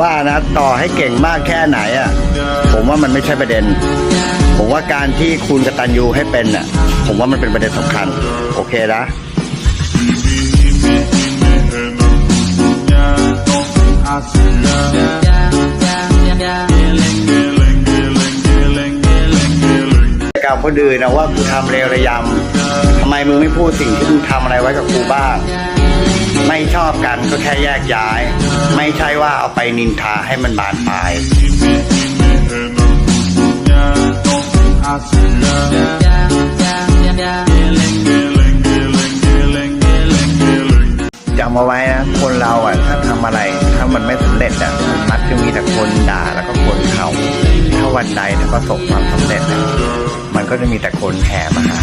ว่านะต่อให้เก่งมากแค่ไหนอะ ผมว่ามันไม่ใช่ประเด็น ผมว่าการที่คุณกตัญญูให้เป็นอะ ผมว่ามันเป็นประเด็นสำคัญ โอเคนะกับคนอื่นนะว่ากูทำเลวระยำทำไมมึงไม่พูดสิ่งที่มึงทำอะไรไว้กับกูบ้าง ไม่ชอบกันก็แค่แยกย้าย ไม่ใช่ว่าเอาไปนินทาให้มันบานปลายจำเอาไว้นะคนเราอะถ้าทำอะไรถ้ามันไม่สำเร็จอะมักจะมีแต่คนด่าแล้วก็คนเขาถ้าวันใดถ้าประสบความสำเร็จอะมันก็จะมีแต่คนแห่มาหา